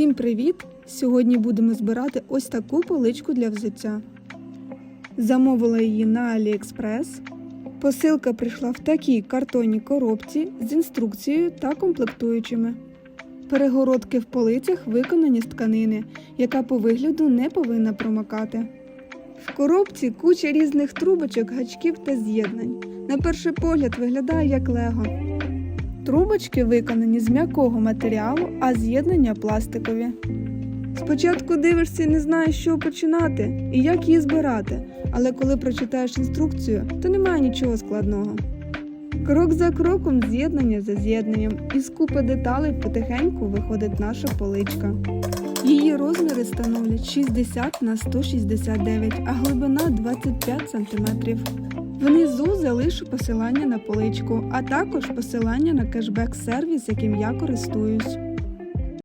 Усім привіт! Сьогодні будемо збирати ось таку поличку для взуття. Замовила її на AliExpress. Посилка прийшла в такій картонній коробці з інструкцією та комплектуючими. Перегородки в полицях виконані з тканини, яка по вигляду не повинна промокати. В коробці куча різних трубочок, гачків та з'єднань. На перший погляд виглядає як лего. Трубочки виконані з м'якого матеріалу, а з'єднання пластикові. Спочатку дивишся і не знаєш, що починати і як її збирати, але коли прочитаєш інструкцію, то немає нічого складного. Крок за кроком, з'єднання за з'єднанням, із купи деталей потихеньку виходить наша поличка. Її розміри становлять 60 на 169, а глибина 25 см. Внизу залишу посилання на поличку, а також посилання на кешбек-сервіс, яким я користуюсь.